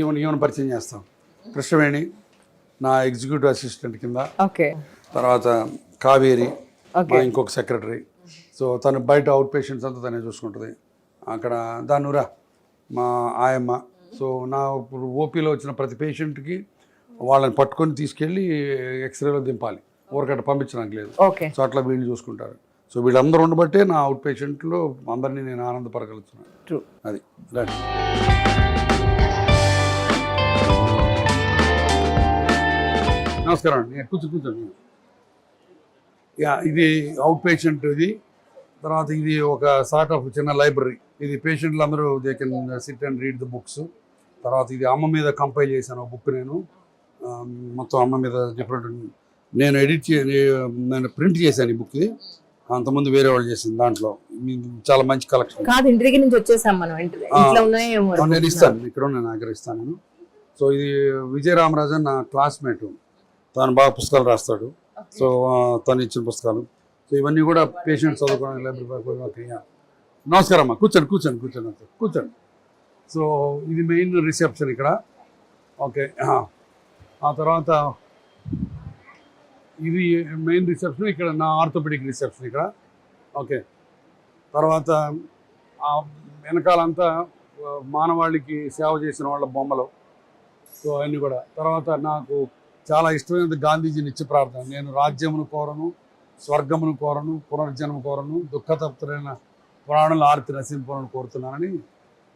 Even even పరిచయం చేస్తాం. కృష్ణవేణి నా ఎగ్జిక్యూటివ్ అసిస్టెంట్ కింద. ఓకే. తర్వాత కావేరి. మా ఇంకొక సెక్రటరీ. సో తను బయట అవుట్ పేషెంట్స్ అంతా తనే చూసుకుంటుంది. అక్కడ దానురా మా ఆయమ్మ. సో నా ఇప్పుడు ఓపీలో వచ్చిన ప్రతి పేషెంట్కి వాళ్ళని పట్టుకొని తీసుకెళ్ళి ఎక్స్రేలో దింపాలి. ఊరకట్ట పంపించడానికి లేదు. సో అట్లా వీళ్ళు చూసుకుంటారు. సో వీళ్ళందరూ ఉండబట్టే నా అవుట్ పేషెంట్లో అందరినీ నేను ఆనందపరగలుగుతున్నాను. అది నమస్కారం. అండి నేను కూర్చో. కూర్చోండి యా ఇది అవుట్ పేషెంట్ ఇది. తర్వాత ఇది ఒక సార్ట్ ఆఫ్ చిన్న లైబ్రరీ. ఇది పేషెంట్లు అందరూ they can sit and read the books తర్వాత ఇది అమ్మ మీద కంపైల్ చేశాను బుక్ నేను. మొత్తం అమ్మ మీద డిఫరెంట్ నేను ఎడిట్ చే నేను ప్రింట్ చేశాను ఈ బుక్ ఇది అంతకుముందు వేరే వాళ్ళు చేసింది దాంట్లో. చాలా మంచి కలెక్షన్ కాదు ఇంటి దగ్గర నుంచి వచ్చేసాం మనం నేను ఇస్తాను. ఇక్కడ ఉన్న నా దగ్గర ఇస్తాను నేను. సో ఇది విజయ రామరాజన్ నా క్లాస్మేట్ తను బాగా పుస్తకాలు రాస్తాడు. సో తను ఇచ్చిన పుస్తకాలు. సో ఇవన్నీ కూడా పేషెంట్స్ చదువుకోవడానికి లైబ్రరీ. నమస్కారం అమ్మా. కూర్చోండి కూర్చోండి కూర్చోండి అంతే. కూర్చోండి. సో ఇది మెయిన్ రిసెప్షన్ ఇక్కడ. ఓకే. ఆ. తర్వాత ఇది మెయిన్ రిసెప్షన్. ఇక్కడ నా ఆర్థోపెడిక్ రిసెప్షన్ ఇక్కడ. ఓకే. తర్వాత ఆ వెనకాలంతా మానవాళికి సేవ చేసిన వాళ్ళ బొమ్మలు. సో అవన్నీ కూడా. తర్వాత నాకు చాలా ఇష్టమైనది గాంధీజీ నిత్య ప్రార్థన. నేను రాజ్యమును కోరను స్వర్గమును కోరను పునర్జన్మ కోరను దుఃఖతప్తులైన ప్రాణుల ఆర్తి నశింపులను కోరుతున్నానని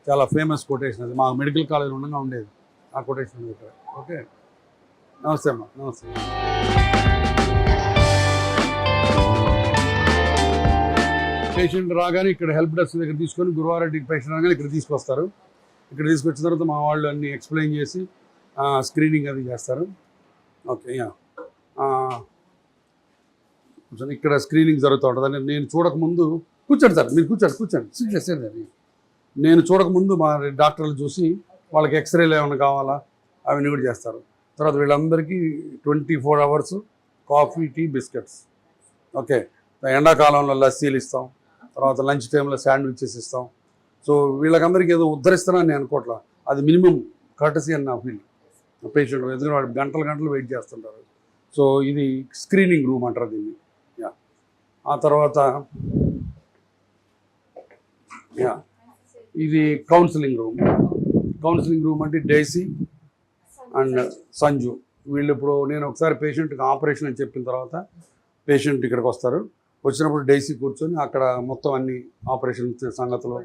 చాలా ఫేమస్ కొటేషన్ అది. మా మెడికల్ కాలేజ్ ఉండగా ఉండేది ఆ కొటేషన్ ఉంది ఇక్కడ. ఓకే నమస్తే అమ్మా. నమస్తే. పేషెంట్ రాగానే ఇక్కడ హెల్ప్ డెస్క్ దగ్గర తీసుకొని గురువారెడ్డి పేషెంట్ రాగానే ఇక్కడ తీసుకొస్తారు. ఇక్కడ తీసుకొచ్చిన తర్వాత మా వాళ్ళు అన్ని ఎక్స్ప్లెయిన్ చేసి స్క్రీనింగ్ అది చేస్తారు. ఓకే యా ఇక్కడ స్క్రీనింగ్ జరుగుతూ ఉంటుంది. నేను చూడకముందు కూర్చోండి సార్ మీరు కూర్చోండి కూర్చోండి. సిట్ చేసేది నేను చూడకముందు మా డాక్టర్లు చూసి వాళ్ళకి ఎక్స్రేలు ఏమైనా కావాలా అవన్నీ కూడా చేస్తారు. తర్వాత వీళ్ళందరికీ twenty four hours coffee tea biscuits okay ఎండాకాలంలో లస్సీలు ఇస్తాం. తర్వాత లంచ్ టైంలో శాండ్విచెస్ ఇస్తాం. సో వీళ్ళకందరికీ ఏదో ఉద్ధరిస్తానని నేను అనుకోవట్లా. అది మినిమం కర్టసీ అని నా ఫీల్ పేషెంట్ ఎందుకంటే వాళ్ళు గంటలు గంటలు వెయిట్ చేస్తుంటారు. సో ఇది స్క్రీనింగ్ రూమ్ అంటారు దీన్ని. యా. ఆ తర్వాత యా. ఇది కౌన్సిలింగ్ రూమ్. కౌన్సిలింగ్ రూమ్ అంటే డేసీ అండ్ సంజు. వీళ్ళు ఇప్పుడు నేను ఒకసారి పేషెంట్కి ఆపరేషన్ అని చెప్పిన తర్వాత పేషెంట్ ఇక్కడికి వస్తారు. వచ్చినప్పుడు డైసీ కూర్చొని అక్కడ మొత్తం అన్ని ఆపరేషన్ సంగతులు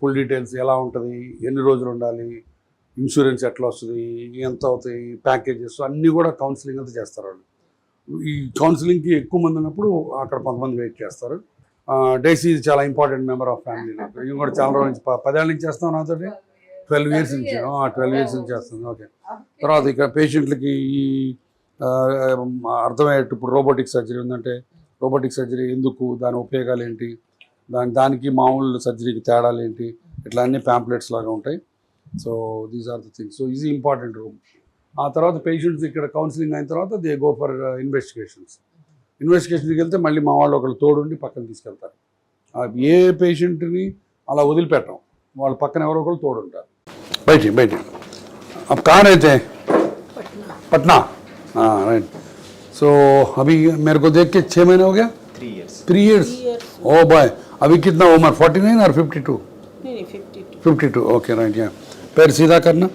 ఫుల్ డీటెయిల్స్ ఎలా ఉంటుంది ఎన్ని రోజులు ఉండాలి ఇన్సూరెన్స్ ఎట్లా వస్తుంది ఎంత అవుతాయి ప్యాకేజెస్ అన్నీ కూడా కౌన్సిలింగ్ అంతా చేస్తారు వాళ్ళు. ఈ కౌన్సిలింగ్కి ఎక్కువ మంది ఉన్నప్పుడు అక్కడ కొంతమంది వెయిట్ చేస్తారు. డైసీ చాలా ఇంపార్టెంట్ మెంబర్ ఆఫ్ ఫ్యామిలీ నాకు ఇవి కూడా చాలా రోజుల నుంచి ప- పదేళ్ళ నుంచి చేస్తాం నాతోటి ట్వెల్వ్ ఇయర్స్ నుంచి. ట్వెల్వ్ ఇయర్స్ నుంచి చేస్తుంది ఓకే తర్వాత ఇక్కడ పేషెంట్లకి ఈ అర్థమయ్యేట్టు ఇప్పుడు రోబోటిక్ సర్జరీ ఉందంటే రోబోటిక్ సర్జరీ ఎందుకు దాని ఉపయోగాలు ఏంటి దాని దానికి మామూలు సర్జరీకి తేడాలు ఏంటి ఇట్లా అన్ని ప్యాంప్లెట్స్ లాగా ఉంటాయి. So these are the things so ఇది ఇంపార్టెంట్ రూమ్ ఆ తర్వాత పేషెంట్స్ ఇక్కడ కౌన్సిలింగ్ అయిన తర్వాత దే గో ఫర్ ఇన్వెస్టిగేషన్స్ ఇన్వెస్టిగేషన్కి వెళ్తే మళ్ళీ మా వాళ్ళు ఒకళ్ళు తోడుండి పక్కన తీసుకెళ్తారు ఆ, ఏ పేషెంట్ని అలా వదిలిపెట్టం వాళ్ళ పక్కన ఎవరో ఒకరు తోడుంటారు బయట బయట अब कहाँ रहते हैं पटना हाँ राइट सो अभी मेरे को देख के छः महीने हो गया three years. Three years oh boy अभी कितना उम्र फोर्टी नाइन और फिफ्टी टू नहीं नहीं fifty two fifty two okay right या पैर सीधा करना.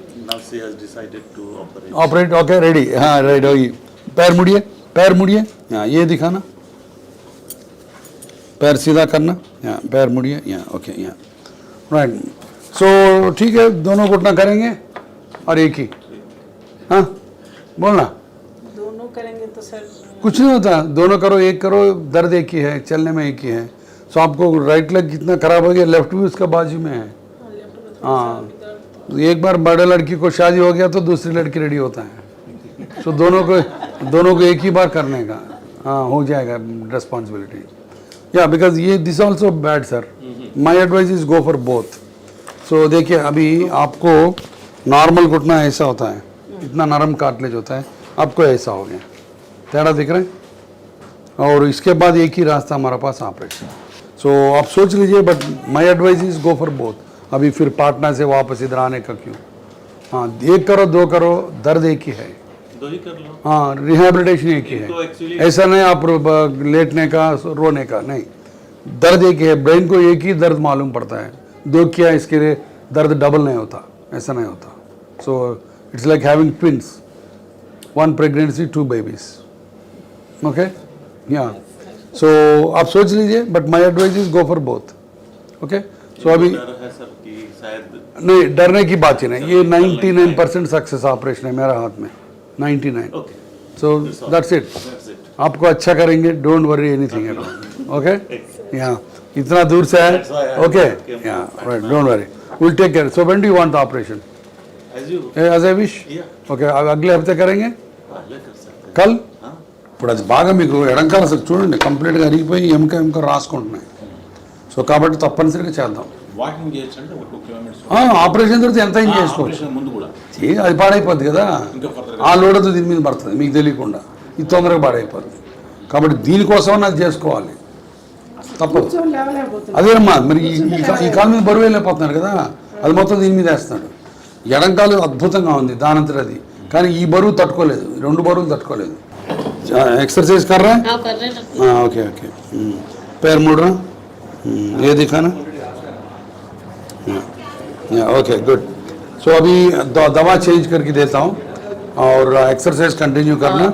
ऑपरेट ओके रेडी हाँ रेडी होगी पैर मुड़िए पैर मुड़िए। हाँ ये दिखाना। पैर सीधा करना। यहाँ पैर मुड़िए यहाँ ओके यहाँ। राइट सो ठीक है दोनों घुटना करेंगे और एक ही। हाँ बोलना। दोनों करेंगे तो सर कुछ नहीं होता। दोनों करो एक करो दर्द एक ही है चलने में एक ही है। सो आपको राइट लेग कितना खराब हो गया लेफ़्ट भी उसका बाजू में है। हाँ एक बार बड़े लड़की को शादी हो गया तो दूसरी लड़की रेडी होता है। सो दोनों को दोनों को एक ही बार करने का। हाँ हो जाएगा रिस्पॉन्सिबिलिटी या बिकॉज़ ये this also bad sir my advice is go for both so देखिए अभी आपको नॉर्मल घुटना ऐसा होता है। इतना नरम काटलेज होता है आपको ऐसा हो गया। तेड़ा दिख रहा है? और इसके बाद एक ही रास्ता हमारे पास ऑपरेशन सो so, आप सोच लीजिए but my advice is go for both अभी फिर पाटना से वापस इधर आने का क्यों? हाँ एक करो दो करो दर्द एक ही है। दो ही कर लो। हाँ रिहेबिलिटेशन एक ही तो है ऐसा नहीं आप लेटने का रोने का नहीं। दर्द एक ही है। ब्रेन को एक ही दर्द मालूम पड़ता है। दो किया इसके लिए दर्द डबल नहीं होता। ऐसा नहीं होता। So it's like having twins one pregnancy two babies okay yeah so आप सोच लीजिए but my advice is go for both okay सो अभी डर है सर कि शायद नहीं डरने की बात ही नहीं ये 99 परसेंट सक्सेस ऑपरेशन है मेरा हाथ में 99 okay so that's it that's it आपको अच्छा करेंगे don't worry anything at all okay या इतना दूर से है That's why I okay came yeah from right don't worry will take care so when do you want the operation as you as I wish yeah okay అగలే హఫ్తే కరెంగే पहले कर सकते हैं కల్ हाँ ఇప్పుడు అది బాగా మీకు ఎడంకాల అసలు చూడండి కంప్లీట్గా అరిగిపోయి ఎముక ఎముక రాసుకుంటున్నాయి సో కాబట్టి తప్పనిసరిగా చేద్దాం. ఆపరేషన్ తర్వాత ఎంత ఏం చేసుకోవచ్చు? అది పాడైపోద్ది కదా. ఆ లోడతో దీని మీద పడుతుంది మీకు తెలియకుండా. ఇది తొందరగా పాడైపోద్ది. కాబట్టి దీనికోసం అది చేసుకోవాలి. తప్పదు. అదేనమ్మా మరి ఈ కాలు మీద బరువు వెళ్ళిపోతున్నారు కదా అది మొత్తం దీని మీద వేస్తున్నాడు. ఎడంకాలు అద్భుతంగా ఉంది దానంతర అది. కానీ ఈ బరువు తట్టుకోలేదు రెండు బరువులు తట్టుకోలేదు. ఎక్సర్సైజ్ కర్రా? Okay okay. పేరు మూడు रहा हम्म, ये दिखाना ओके गुड सो अभी द- दवा चेंज करके देता हूँ और एक्सरसाइज कंटिन्यू करना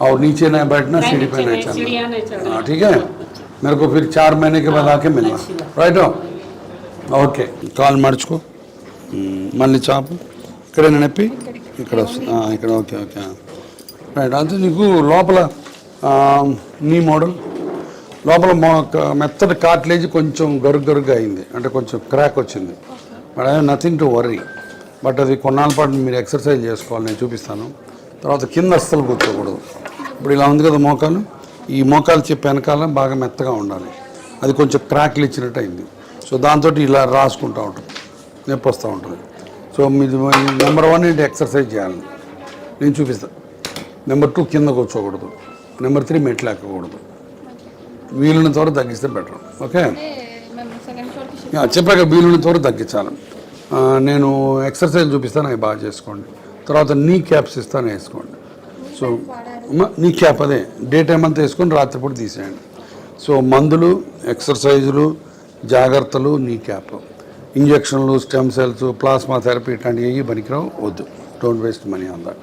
और नीचे ना बैठना सीढ़ी पे नहीं चलना हाँ ठीक है मेरे को फिर चार महीने के बाद आके मिलना राइट हो ఓకే కాలు మడుచుకో మ్మ్. మళ్ళీ చాపు ఇక్కడేనా నొప్పి ఇక్కడ వస్తుంది ఆ, ఇక్కడ ఓకే ఓకే రైట్ అంటే నీకు లోపల ఆ, నీ మోడల్ లోపల మెత్తటి కాట్లేజ్ కొంచెం గరుగు గరుగ్గా అయింది. అంటే కొంచెం క్రాక్ వచ్చింది. But I nothing to worry but అది కొన్నాళ్ళ పాటు మీరు ఎక్సర్సైజ్ చేసుకోవాలి నేను చూపిస్తాను. తర్వాత కింద అస్సలు కూర్చోకూడదు ఇప్పుడు ఇలా ఉంది కదా మోకాలు. ఈ మోకాలు చెప్పి వెనకాల బాగా మెత్తగా ఉండాలి. అది కొంచెం క్రాక్లు ఇచ్చినట్టు అయింది. సో దాంతో ఇలా రాసుకుంటూ ఉంటుంది నొప్పి వస్తూ ఉంటుంది. సో మీది నెంబర్ వన్ ఏంటి? ఎక్సర్సైజ్ చేయాలి. నేను చూపిస్తాను నెంబర్ టూ కింద కూర్చోకూడదు. నెంబర్ త్రీ మెట్లు ఎక్కకూడదు. వీలున్నంత వరకు తగ్గిస్తే బెటర్ ఓకే చెప్పాక వీలున్నంత వరకు తగ్గించాలి. నేను ఎక్సర్సైజ్ చూపిస్తాను అవి బాగా చేసుకోండి. తర్వాత నీ క్యాప్స్ ఇస్తాను వేసుకోండి. సో నీ క్యాప్ అదే. డే టైం అంతా వేసుకొని రాత్రిపూట తీసేయండి. సో మందులు ఎక్సర్సైజులు జాగ్రత్తలు నీ క్యాప్ ఇంజక్షన్లు స్టెమ్ సెల్స్ ప్లాస్మా థెరపీ ఇట్లాంటివి ఏవి పనికిరావు వద్దు. Don't waste money on that